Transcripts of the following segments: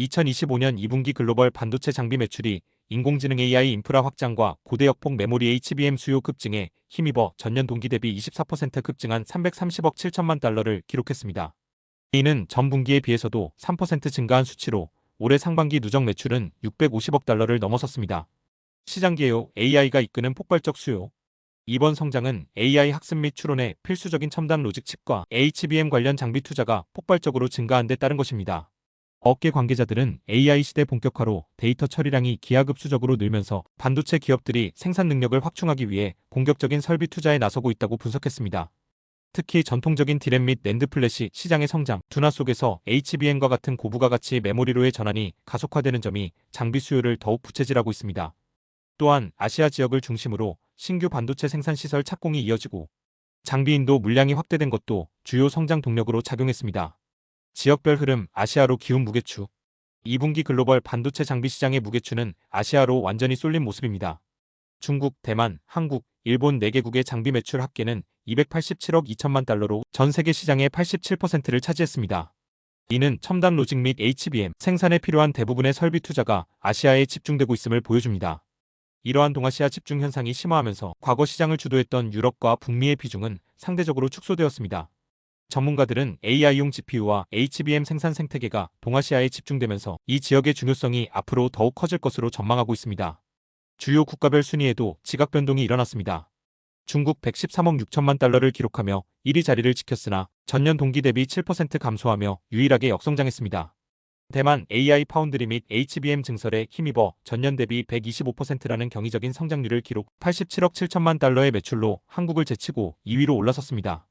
2025년 2분기 글로벌 반도체 장비 매출이 인공지능 AI 인프라 확장과 고대 역폭 메모리 HBM 수요 급증에 힘입어 전년 동기 대비 24% 급증한 330억 7천만 달러를 기록했습니다. 이는 전 분기에 비해서도 3% 증가한 수치로 올해 상반기 누적 매출은 650억 달러를 넘어섰습니다. 시장 개요 AI가 이끄는 폭발적 수요. 이번 성장은 AI 학습 및 추론에 필수적인 첨단 로직 칩과 HBM 관련 장비 투자가 폭발적으로 증가한 데 따른 것입니다. 업계 관계자들은 AI 시대 본격화로 데이터 처리량이 기하급수적으로 늘면서 반도체 기업들이 생산 능력을 확충하기 위해 공격적인 설비 투자에 나서고 있다고 분석했습니다. 특히 전통적인 디램 및 낸드 플래시 시장의 성장, 둔화 속에서 HBM과 같은 고부가 가치 메모리로의 전환이 가속화되는 점이 장비 수요를 더욱 부채질하고 있습니다. 또한 아시아 지역을 중심으로 신규 반도체 생산 시설 착공이 이어지고 장비 인도 물량이 확대된 것도 주요 성장 동력으로 작용했습니다. 지역별 흐름 아시아로 기운 무게추 2분기 글로벌 반도체 장비 시장의 무게추는 아시아로 완전히 쏠린 모습입니다. 중국, 대만, 한국, 일본 4개국의 장비 매출 합계는 287억 2천만 달러로 전 세계 시장의 87%를 차지했습니다. 이는 첨단 로직 및 HBM 생산에 필요한 대부분의 설비 투자가 아시아에 집중되고 있음을 보여줍니다. 이러한 동아시아 집중 현상이 심화하면서 과거 시장을 주도했던 유럽과 북미의 비중은 상대적으로 축소되었습니다. 전문가들은 AI용 GPU와 HBM 생산 생태계가 동아시아에 집중되면서 이 지역의 중요성이 앞으로 더욱 커질 것으로 전망하고 있습니다. 주요 국가별 순위에도 지각 변동이 일어났습니다. 중국 113억 6천만 달러를 기록하며 1위 자리를 지켰으나 전년 동기 대비 7% 감소하며 유일하게 역성장했습니다. 대만 AI 파운드리 및 HBM 증설에 힘입어 전년 대비 125%라는 경이적인 성장률을 기록 87억 7천만 달러의 매출로 한국을 제치고 2위로 올라섰습니다.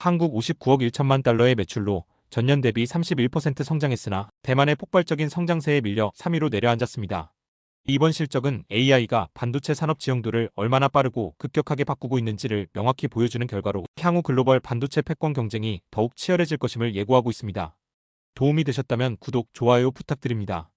한국 59억 1천만 달러의 매출로 전년 대비 31% 성장했으나 대만의 폭발적인 성장세에 밀려 3위로 내려앉았습니다. 이번 실적은 AI가 반도체 산업 지형도를 얼마나 빠르고 급격하게 바꾸고 있는지를 명확히 보여주는 결과로 향후 글로벌 반도체 패권 경쟁이 더욱 치열해질 것임을 예고하고 있습니다. 도움이 되셨다면 구독, 좋아요 부탁드립니다.